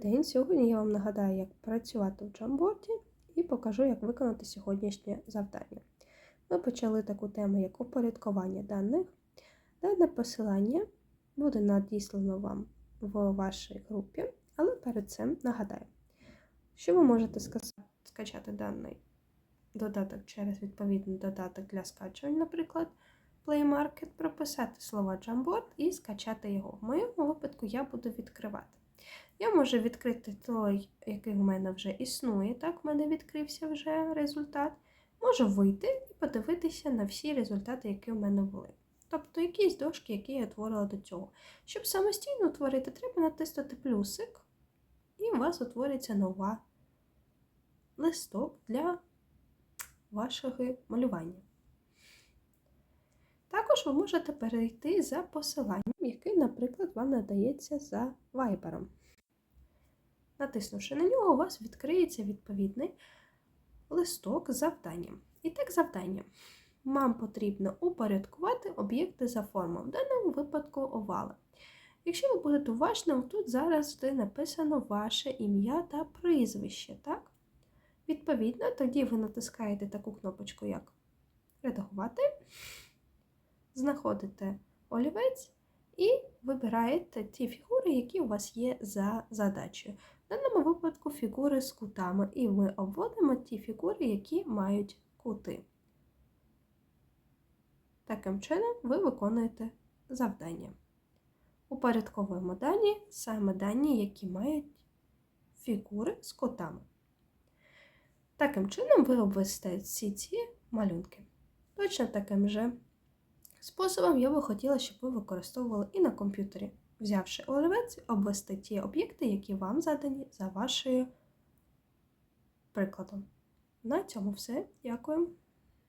день! Сьогодні я вам нагадаю, як працювати в Джамборді і покажу, як виконати сьогоднішнє завдання. Ми почали таку тему, як упорядкування даних. Дане посилання буде надіслано вам в вашій групі, але перед цим нагадаю, що ви можете скачати даний додаток через відповідний додаток для скачування, наприклад. Play Market, прописати слова Jamboard і скачати його. В моєму випадку я буду відкривати. Я можу відкрити той, який у мене вже існує. Так, в мене відкрився вже результат. Можу вийти і подивитися на всі результати, які у мене були. Тобто якісь дошки, які я творила до цього. Щоб самостійно утворити, треба натиснути плюсик, і у вас утвориться нова листок для вашого малювання. Також ви можете перейти за посиланням, яке, наприклад, вам надається за вайбером. Натиснувши на нього, у вас відкриється відповідний листок з завданням. І так, завдання. Вам потрібно упорядкувати об'єкти за формою, в даному випадку овали. Якщо ви будете уважні, тут зараз написано ваше ім'я та прізвище. так? Відповідно, тоді ви натискаєте таку кнопочку, як Редагувати знаходите олівець і вибираєте ті фігури, які у вас є за задачею. В даному випадку фігури з кутами, і ми обводимо ті фігури, які мають кути. Таким чином, ви виконуєте завдання. Упорядковуємо дані, саме дані, які мають фігури з кутами. Таким чином, ви обвести всі ці малюнки. Точно таким же Способом я би хотіла, щоб ви використовували і на комп'ютері, взявши олівець, обвести ті об'єкти, які вам задані за вашою прикладом. На цьому все. Дякую.